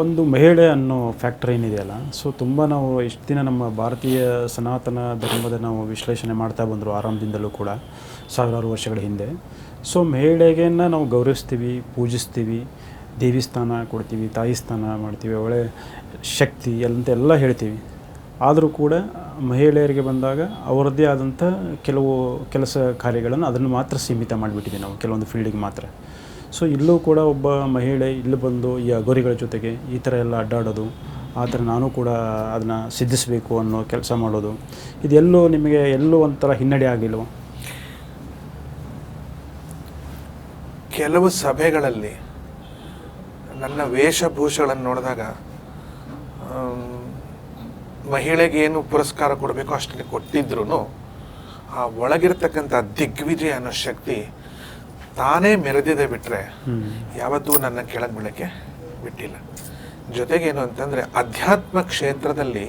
ಒಂದು ಮಹಿಳೆ ಅನ್ನೋ ಫ್ಯಾಕ್ಟರ್ ಏನಿದೆಯಲ್ಲ ಸೊ ತುಂಬ ನಾವು ಇಷ್ಟು ದಿನ ನಮ್ಮ ಭಾರತೀಯ ಸನಾತನ ಧರ್ಮದ ನಾವು ವಿಶ್ಲೇಷಣೆ ಮಾಡ್ತಾ ಬಂದರು ಆರಂಭದಿಂದಲೂ ಕೂಡ ಸಾವಿರಾರು ವರ್ಷಗಳ ಹಿಂದೆ. ಸೊ ಮಹಿಳೆಗೆನ ನಾವು ಗೌರವಿಸ್ತೀವಿ, ಪೂಜಿಸ್ತೀವಿ ದೇವಿ ಸ್ಥಾನ ಕೊಡ್ತೀವಿ, ತಾಯಿ ಸ್ಥಾನ ಮಾಡ್ತೀವಿ, ಒಳ್ಳೆ ಶಕ್ತಿ ಅಂತೆಲ್ಲ ಹೇಳ್ತೀವಿ. ಆದರೂ ಕೂಡ ಮಹಿಳೆಯರಿಗೆ ಬಂದಾಗ ಅವರದ್ದೇ ಆದಂಥ ಕೆಲವು ಕೆಲಸ ಕಾರ್ಯಗಳನ್ನು ಅದನ್ನು ಮಾತ್ರ ಸೀಮಿತ ಮಾಡಿಬಿಟ್ಟಿದ್ದೀವಿ ನಾವು, ಕೆಲವೊಂದು ಫೀಲ್ಡಿಗೆ ಮಾತ್ರ. ಸೊ ಇಲ್ಲೂ ಕೂಡ ಒಬ್ಬ ಮಹಿಳೆ ಇಲ್ಲಿ ಬಂದು ಈ ಅಗೋರಿಗಳ ಜೊತೆಗೆ ಈ ಥರ ಎಲ್ಲ ಅಡ್ಡಾಡೋದು, ಆ ಥರ ನಾನು ಕೂಡ ಅದನ್ನು ಸಿದ್ಧಿಸಬೇಕು ಅನ್ನೋ ಕೆಲಸ ಮಾಡೋದು. ಇದೆಲ್ಲೂ ನಿಮಗೆ ಎಲ್ಲೂ ಒಂಥರ ಹಿನ್ನಡೆ ಆಗಿಲ್ವ? ಕೆಲವು ಸಭೆಗಳಲ್ಲಿ ನನ್ನ ವೇಷಭೂಷಗಳನ್ನು ನೋಡಿದಾಗ ಮಹಿಳೆಗೆ ಏನು ಪುರಸ್ಕಾರ ಕೊಡಬೇಕು ಅಷ್ಟನ್ನು ಕೊಟ್ಟಿದ್ರು ಆ ಒಳಗಿರ್ತಕ್ಕಂಥ ದಿಗ್ವಿಜಯ ಅನ್ನೋ ಶಕ್ತಿ ತಾನೇ ಮೆರೆದಿದೆ ಬಿಟ್ಟರೆ ಯಾವತ್ತೂ ನನ್ನ ಕೆಳಗೆ ಬೀಳಕ್ಕೆ ಬಿಟ್ಟಿಲ್ಲ. ಜೊತೆಗೇನು ಅಂತಂದರೆ ಅಧ್ಯಾತ್ಮ ಕ್ಷೇತ್ರದಲ್ಲಿ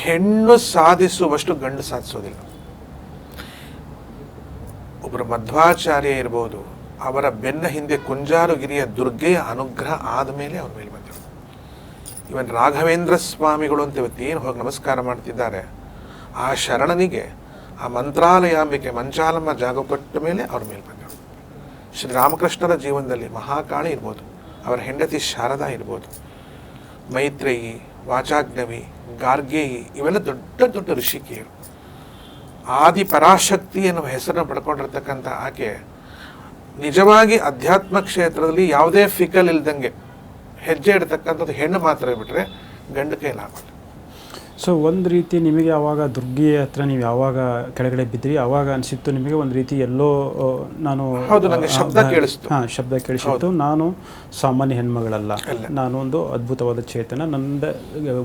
ಹೆಣ್ಣು ಸಾಧಿಸುವಷ್ಟು ಗಂಡು ಸಾಧಿಸೋದಿಲ್ಲ. ಒಬ್ಬರು ಮಧ್ವಾಚಾರ್ಯ ಇರ್ಬೋದು ಅವರ ಬೆನ್ನ ಹಿಂದೆ ಕುಂಜಾರುಗಿರಿಯ ದುರ್ಗೆಯ ಅನುಗ್ರಹ ಆದಮೇಲೆ ಅವ್ರ ಮೇಲೆ ಬಂದಿರೋದು. ಇವನ್ ರಾಘವೇಂದ್ರ ಸ್ವಾಮಿಗಳು ಅಂತ ಇವತ್ತೇನು ಹೋಗಿ ನಮಸ್ಕಾರ ಮಾಡ್ತಿದ್ದಾರೆ ಆ ಶರಣನಿಗೆ ಆ ಮಂತ್ರಾಲಯಾಂಬಿಕೆ ಮಂಚಾಲಮ್ಮ ಜಾಗ ಕೊಟ್ಟ ಮೇಲೆ ಅವ್ರ ಮೇಲೆ ಬಂದರು ಶ್ರೀರಾಮಕೃಷ್ಣರ ಜೀವನದಲ್ಲಿ ಮಹಾಕಾಳಿ ಇರ್ಬೋದು, ಅವರ ಹೆಂಡತಿ ಶಾರದಾ ಇರ್ಬೋದು, ಮೈತ್ರೇಯಿ, ವಾಚಾಗ್ನವಿ, ಗಾರ್ಗೇಯಿ ಇವೆಲ್ಲ ದೊಡ್ಡ ದೊಡ್ಡ ಋಷಿಕೆಯರು. ಆದಿ ಪರಾಶಕ್ತಿ ಎನ್ನುವ ಹೆಸರನ್ನು ಪಡ್ಕೊಂಡಿರ್ತಕ್ಕಂಥ ಆಕೆ ನಿಜವಾಗಿ ಅಧ್ಯಾತ್ಮ ಕ್ಷೇತ್ರದಲ್ಲಿ ಯಾವುದೇ ಫಿಕಲ್ ಇಲ್ದಂಗೆ ಹೆಜ್ಜೆ ಇಡ್ತಕ್ಕಂಥದ್ದು ಹೆಣ್ಣು ಮಾತ್ರ ಬಿಟ್ಟರೆ ಗಂಡು ಕೈಲಾಗಲ್ಲ. ಸೊ ಒಂದು ರೀತಿ ನಿಮಗೆ ಆವಾಗ ದುರ್ಗಿ ಹತ್ರ ನೀವು ಯಾವಾಗ ಕೆಳಗಡೆ ಬಿದ್ದಿರಿ ಆವಾಗ ಅನಿಸಿತ್ತು ನಿಮಗೆ ಒಂದು ರೀತಿ ಎಲ್ಲೋ ನಾನು ಶಬ್ದ ಕೇಳಿಸ್ತು. ಹಾಂ ಶಬ್ದ ಕೇಳಿಸಿತ್ತು ನಾನು ಸಾಮಾನ್ಯ ಹೆಣ್ಮಗಳಲ್ಲ. ನಾನು ಒಂದು ಅದ್ಭುತವಾದ ಚೇತನ ನನ್ನ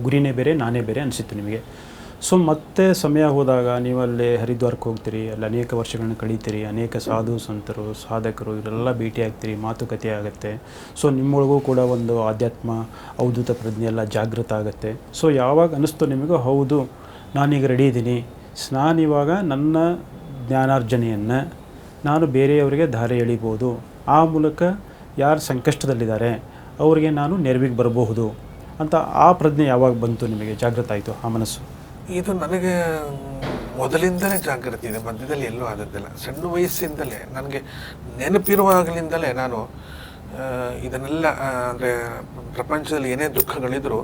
ಗುರಿನೇ ಬೇರೆ ನಾನೇ ಬೇರೆ ಅನಿಸಿತ್ತು ನಿಮಗೆ ಸೊ ಮತ್ತೆ ಸಮಯ ಹೋದಾಗ ನೀವು ಅಲ್ಲಿ ಹರಿದ್ವಾರಕ್ಕೆ ಹೋಗ್ತೀರಿ, ಅಲ್ಲಿ ಅನೇಕ ವರ್ಷಗಳನ್ನ ಕಳೀತೀರಿ, ಅನೇಕ ಸಾಧು ಸಂತರು, ಸಾಧಕರು, ಇವರೆಲ್ಲ ಭೇಟಿ ಆಗ್ತೀರಿ, ಮಾತುಕತೆ ಆಗುತ್ತೆ. ಸೊ ನಿಮ್ಮೊಳಗೂ ಕೂಡ ಒಂದು ಆಧ್ಯಾತ್ಮ ಅವಧೂತ ಪ್ರಜ್ಞೆ ಎಲ್ಲ ಜಾಗೃತ ಆಗುತ್ತೆ. ಸೊ ಯಾವಾಗ ಅನ್ನಿಸ್ತು ನಿಮಗೂ, ಹೌದು, ನಾನೀಗ ರೆಡಿ ಇದ್ದೀನಿ. ನಾನು ಇವಾಗ ನನ್ನ ಜ್ಞಾನಾರ್ಜನೆಯನ್ನು ನಾನು ಬೇರೆಯವರಿಗೆ ಧಾರೆ ಎಳಿಬೋದು. ಆ ಮೂಲಕ ಯಾರು ಸಂಕಷ್ಟದಲ್ಲಿದ್ದಾರೆ, ಅವರಿಗೆ ನಾನು ನೆರವಿಗೆ ಬರಬಹುದು ಅಂತ ಆ ಪ್ರಜ್ಞೆ ಯಾವಾಗ ಬಂತು ನಿಮಗೆ? ಜಾಗೃತ ಆಯಿತು, ಆ ಮನಸ್ಸು. ಇದು ನನಗೆ ಮೊದಲಿಂದಲೇ ಜಾಗೃತಿ ಇದೆ, ಮಧ್ಯದಲ್ಲಿ ಎಲ್ಲೂ ಆದದ್ದಿಲ್ಲ. ಸಣ್ಣ ವಯಸ್ಸಿಂದಲೇ, ನನಗೆ ನೆನಪಿರುವಾಗಲಿಂದಲೇ ನಾನು ಇದನ್ನೆಲ್ಲ ಅಂದರೆ ಪ್ರಪಂಚದಲ್ಲಿ ಏನೇ ದುಃಖಗಳಿದ್ರೂ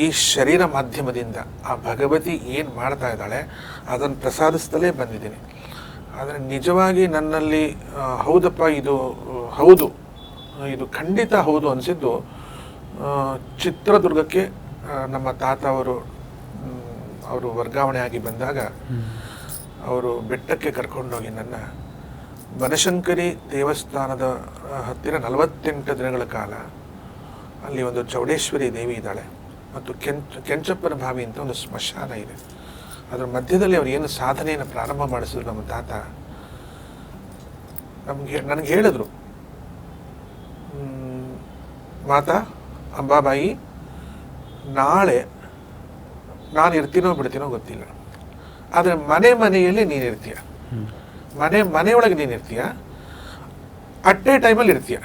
ಈ ಶರೀರ ಮಾಧ್ಯಮದಿಂದ ಆ ಭಗವತಿ ಏನು ಮಾಡ್ತಾ ಇದ್ದಾಳೆ ಅದನ್ನು ಪ್ರಸಾದಿಸ್ತಲೇ ಬಂದಿದ್ದೀನಿ. ಆದರೆ ನಿಜವಾಗಿ ನನ್ನಲ್ಲಿ ಹೌದಪ್ಪ, ಇದು, ಹೌದು, ಇದು ಖಂಡಿತ ಹೌದು ಅನಿಸಿದ್ದು ಚಿತ್ರದುರ್ಗಕ್ಕೆ ನಮ್ಮ ತಾತ ಅವರು ಅವರು ವರ್ಗಾವಣೆ ಆಗಿ ಬಂದಾಗ ಅವರು ಬೆಟ್ಟಕ್ಕೆ ಕರ್ಕೊಂಡೋಗಿ ನನ್ನ ಬನಶಂಕರಿ ದೇವಸ್ಥಾನದ ಹತ್ತಿರ ನಲವತ್ತೆಂಟು ದಿನಗಳ ಕಾಲ ಅಲ್ಲಿ ಒಂದು ಚೌಡೇಶ್ವರಿ ದೇವಿ ಇದ್ದಾಳೆ ಮತ್ತು ಕೆಂಚ, ಕೆಂಚಪ್ಪನ ಭಾವಿ ಅಂತ ಒಂದು ಸ್ಮಶಾನ ಇದೆ. ಅದರ ಮಧ್ಯದಲ್ಲಿ ಅವರು ಏನು ಸಾಧನೆಯನ್ನು ಪ್ರಾರಂಭ ಮಾಡಿಸಿದ್ರು ನಮ್ಮ ತಾತ, ನಮಗೆ, ನನಗೆ ಹೇಳಿದ್ರು ಮಾತಾ, ಅಂಬಾಬಾಯಿ, ನಾಳೆ ನಾನು ಇರ್ತೀನೋ ಬಿಡ್ತೀನೋ ಗೊತ್ತಿಲ್ಲ. ಆದರೆ ಮನೆ ಮನೆಯಲ್ಲಿ ನೀನು ಇರ್ತೀಯ. ಮನೆ ಮನೆಯೊಳಗೆ ನೀನು ಇರ್ತೀಯ. ಅಟ್ಟೆ ಟೈಮಲ್ಲಿ ಇರ್ತೀಯ.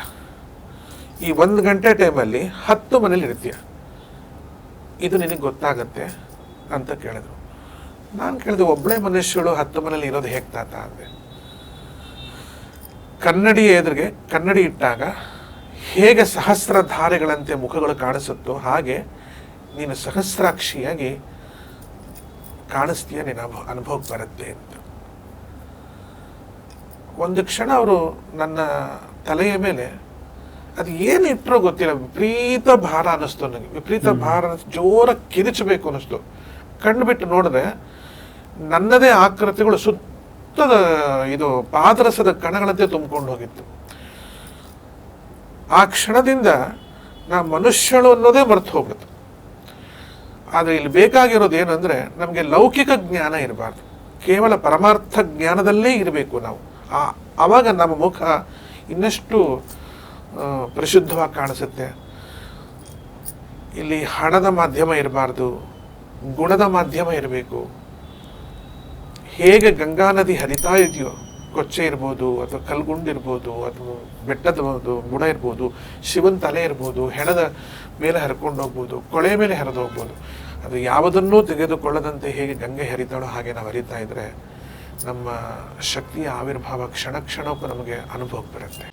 ಈ ಒಂದು ಗಂಟೆ ಟೈಮಲ್ಲಿ ಹತ್ತು ಮನೇಲಿ ಇರ್ತೀಯ. ಇದು ನಿನಗೆ ಗೊತ್ತಾಗತ್ತೆ ಅಂತ ಕೇಳಿದ್ರು. ನಾನು ಕೇಳಿದೆ ಒಬ್ಬಳೇ ಮನುಷ್ಯಳು ಹತ್ತು ಮನೇಲಿ ಇರೋದು ಹೇಗೆ ತಾತ? ಅಂದೆ. ಕನ್ನಡಿ ಎದುರಿಗೆ ಕನ್ನಡಿ ಇಟ್ಟಾಗ ಹೇಗೆ ಸಹಸ್ರ ಧಾರೆಗಳಂತೆ ಮುಖಗಳು ಕಾಣಿಸುತ್ತೋ ಹಾಗೆ ನೀನು ಸಹಸ್ರಾಕ್ಷಿಯಾಗಿ ಕಾಣಿಸ್ತೀಯ ನಿನ್ನ ಅನುಭವ ಅನುಭವಕ್ಕೆ ಬರುತ್ತೆ ಅಂತ. ಒಂದು ಕ್ಷಣ ಅವರು ನನ್ನ ತಲೆಯ ಮೇಲೆ ಅದು ಏನು ಇಟ್ಟರೋ ಗೊತ್ತಿಲ್ಲ ವಿಪರೀತ ಭಾರ ಅನ್ನಿಸ್ತು ನನಗೆ. ವಿಪರೀತ ಭಾರ ಅನ್ನಿಸ್ತು ಜೋರಾಗಿ ಕಿರಿಚಬೇಕು ಅನ್ನಿಸ್ತು. ಕಣ್ಣು ಬಿಟ್ಟು ನೋಡಿದ್ರೆ ನನ್ನದೇ ಆಕೃತಿಗಳು ಸುತ್ತದ ಇದು ಪಾದರಸದ ಕಣಗಳಂತೆ ತುಂಬಿಕೊಂಡು ಹೋಗಿತ್ತು. ಆ ಕ್ಷಣದಿಂದ ನಾ ಮನುಷ್ಯಳು ಅನ್ನೋದೇ ಮರೆತು ಹೋಗ್ಬಿಡ್ತು. ಆದರೆ ಇಲ್ಲಿ ಬೇಕಾಗಿರೋದು ಏನು ಅಂದರೆ ನಮಗೆ ಲೌಕಿಕ ಜ್ಞಾನ ಇರಬಾರ್ದು. ಕೇವಲ ಪರಮಾರ್ಥ ಜ್ಞಾನದಲ್ಲೇ ಇರಬೇಕು ನಾವು. ಆ ಆವಾಗ ನಮ್ಮ ಮುಖ ಇನ್ನಷ್ಟು ಪರಿಶುದ್ಧವಾಗಿ ಕಾಣಿಸುತ್ತೆ. ಇಲ್ಲಿ ಹಣದ ಮಾಧ್ಯಮ ಇರಬಾರ್ದು, ಗುಣದ ಮಾಧ್ಯಮ ಇರಬೇಕು. ಹೇಗೆ ಗಂಗಾ ನದಿ ಹರಿತಾ ಇದೆಯೋ ಕೊಚ್ಚೆ ಇರ್ಬೋದು, ಅಥವಾ ಕಲ್ಗುಂಡಿರ್ಬೋದು ಅಥವಾ ಬೆಟ್ಟದ ಒಂದು ಬುಡ ಇರ್ಬೋದು, ಶಿವನ ತಲೆ ಇರ್ಬೋದು, ಹೆಣದ ಮೇಲೆ ಹರ್ಕೊಂಡು ಹೋಗ್ಬೋದು, ಕೊಳೆ ಮೇಲೆ ಹರಿದು ಹೋಗ್ಬೋದು. ಅದು ಯಾವುದನ್ನೂ ತೆಗೆದುಕೊಳ್ಳದಂತೆ ಹೇಗೆ ಗಂಗೆ ಹರಿತಾಳೋ ಹಾಗೆ ನಾವು ಹರಿತಾ ಇದ್ದರೆ ನಮ್ಮ ಶಕ್ತಿಯ ಆವಿರ್ಭಾವ ಕ್ಷಣ ಕ್ಷಣಕ್ಕೂ ನಮಗೆ ಅನುಭವಕ್ಕೆ ಬರುತ್ತೆ.